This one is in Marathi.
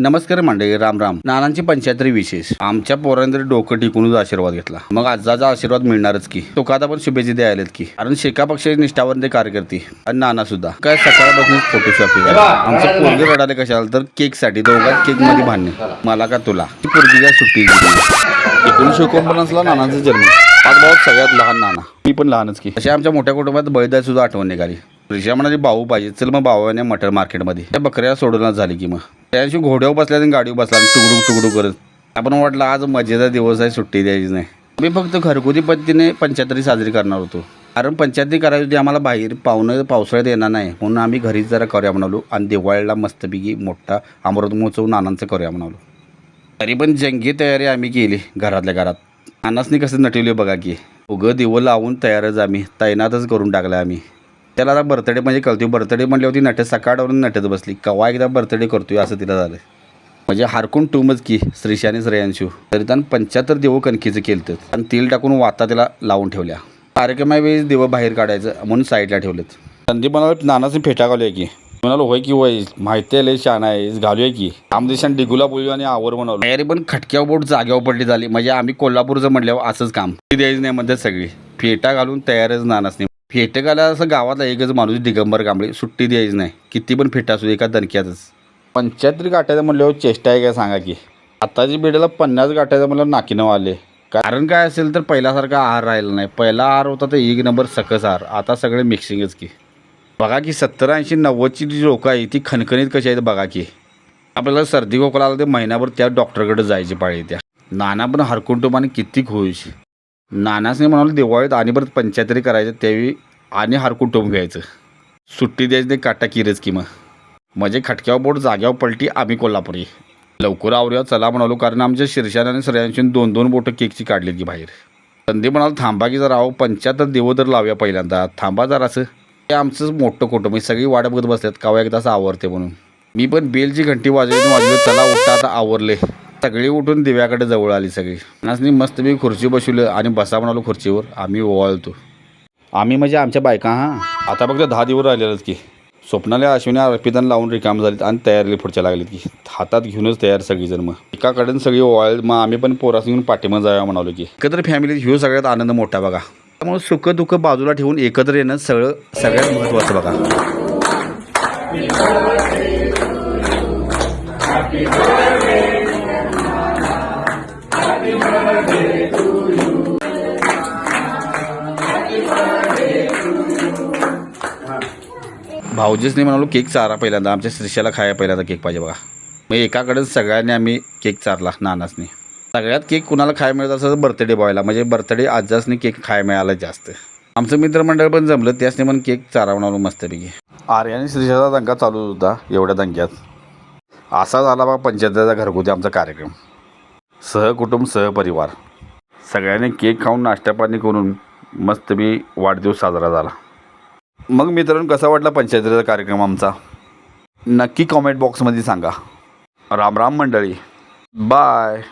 नमस्कार मंडळी राम राम. नानांची पंच्याहत्तरी विशेष. आमच्या पोरांनी तरी डोकं टिकूनच आशीर्वाद घेतला. मग आजाचा आशीर्वाद मिळणारच की. तो आता पण शुभेच्छा द्यायला की. कारण शेका पक्षाचे निष्ठावंत कार्यकर्ते. आणि नाना सुद्धा. काय सकाळपासून फोटो शॉपिंग आमचं पोरगे रडाले कशाला? तर केकसाठी दोघात केकमध्ये भांडणे मला का तुला? ती पोरगी काय सुट्टी. एकोणीसशे एकोणपन्नासला नानाचा जन्म. आज भाऊ सगळ्यात लहान नाना. मी पण लहानच की. अशा आमच्या मोठ्या कुटुंबात बळीदार सुद्धा आठवण निघाली. रिक्षा म्हणाली भाऊ पाहिजे. चल मग भावाने मटर मार्केटमध्ये. त्या बकऱ्या सोडूनच झाली की मग. त्याशी घोड्यावर बसल्या आणि गाडीवर बसला तुकडूक तुकडू तुकडू करत. आपण वाटलं आज मजेचा दिवस आहे सुट्टी द्यायची नाही. मी फक्त घरगुती पद्धतीने पंचायतरी साजरी करणार होतो. कारण पंचायती करायची होती आम्हाला बाहेर पाहुणं पावसाळ्यात येणार नाही. म्हणून आम्ही घरीच जरा करूया म्हणालो आणि दिवाळीला मस्तपैकी मोठा अमृत महोत्सव नानांचं करूया म्हणालो. तरी पण जंगी तयारी आम्ही केली घरातल्या घरात. नानासनी कसं नटवली बघा की. उगं दिवं लावून तयारच आम्ही. तैनातच करून टाकलं आम्ही. त्याला आता बर्थडे म्हणजे कळतोय. बर्थडे म्हणली होती नटत सकाळवरून नटत बसली. कवा एकदा बर्थडे करतोय असं तिला झालं म्हणजे हारकून टूमच की श्रीशाने आणि श्रेयांशू. तरी त्यानं पंच्याहत्तर देव कणकीचं केलं आणि तेल टाकून वाता त्याला लावून ठेवल्या. कार्यक्रमावेळी देव बाहेर काढायचं म्हणून साईडला ठेवलेत. संदीप म्हणाला नानाचं फेटा घालूया की. म्हणालो होय की वय माहिती आहे लय शान आहे घालूया की. आमदेशान डिगुला बोलू आणि आवर म्हणालो. अरे पण खटक्या बोट जाग्यावर पडली झाली. म्हणजे आम्ही कोल्हापूरचं म्हटल्यावर असंच काम. ती द्यायचं नाही म्हणतात सगळी. फेटा घालून तयारच नानाच नाही फेटे घाला असं गावातला एकच माणूस दिगंबर कांबळे सुट्टी द्यायची नाही. किती पण फेटा असू दे, एका दणक्यातच. पंच्याहत्तर गाठायचं म्हणल्यावर चेष्टा आहे काय सांगा की. आताची पिढीला पन्नास गाठायचं म्हणलं नाकीनं आले. कारण काय असेल तर पहिल्यासारखा आहार राहिला नाही. पहिला आहार होता तर एक नंबर सकस आहार. आता सगळे मिक्सिंगच की. बघा की सत्तर ऐंशी नव्वदची जी लोकं आहे ती खणखणीत कशी आहेत बघा की. आपल्याला सर्दी खोकला आला ते महिनाभर त्या डॉक्टरकडे जायची पाळी त्या. नाना पण हरकुंटुंबाने किती खुश. नानासने म्हणाल दिवाळीत आणि परत पंचायतरी करायचं त्यावेळी आणि हरकुंटुंब घ्यायचं. सुट्टी द्यायची नाही काटा किरच की मग. म्हणजे खटक्यावर बोट जाग्यावर पलटी आम्ही कोल्हापुरी. लवकर आवरूया चला म्हणालो कारण आमच्या शीर्षाने आणि श्रेयांशीन दोन दोन बोटं केकची काढली की बाहेर. संधी म्हणाल थांबा की जरा अहो पंच्याहत्तर देव तर लावूया पहिल्यांदा. थांबा जरा असं ते आमचंच मोठं कुटुंब आहे सगळी वाट बघत बसल्यात. कावा एकदा असं आवरते म्हणून. मी पण बेलची घंटी वाजवली वाजवली चला उठता आता आवरले. सगळी उठून दिव्याकडे जवळ आली सगळी. नाचनी मस्त मी खुर्ची बसवलं आणि बसा म्हणालो खुर्चीवर. आम्ही ओवाळतो आम्ही म्हणजे आमच्या बायका हां? आता फक्त दहा दिवस राहिलेलंच की. स्वप्नाला अश्विनी अर्पितान लावून रिकाम झालीत आणि तयारीला पुढच्या लागलीत की. हातात घेऊनच तयार सगळीजण मग. एकाकडून सगळी ओवाळ मग आम्ही पण पोरास घेऊन पाठीमध्ये जाऊया म्हणालो की. एकत्र फॅमिलीत ह्यो सगळ्यात आनंद मोठा बघा. त्यामुळे सुख दुःख बाजूला ठेवून एकत्र येणं सगळं सगळ्यात महत्त्वाचं बघा. भाऊजीसने म्हणालो केक चारा पहिल्यांदा. आमच्या श्रीशाला खाया पहिल्यांदा केक पाहिजे बघा. मग एकाकडेच सगळ्यांनी आम्ही केक चारला नानासनी. सगळ्यात केक कुणाला खायला मिळत असं तर बर्थडे बॉयला. म्हणजे बर्थडे आजासनी केक खायला मिळाला जास्त. आमचं मित्रमंडळ पण जमलं त्यासने पण केक चारा म्हणालो मस्तपैकी. आर्य आणि श्रीशाचा दंगा चालू होता एवढ्या दंग्यात. असा झाला बा पंचायतीचा घरगुती आमचा कार्यक्रम. सहकुटुंब सहपरिवार. सगळ्यांनी केक खाऊन नाश्ता पाणी करून मस्त मी वाढदिवस साजरा झाला. मग मित्रांनो कसा वाटला पंचायतीचा कार्यक्रम आमचा? नक्की कॉमेंट बॉक्समध्ये सांगा. राम राम मंडळी. बाय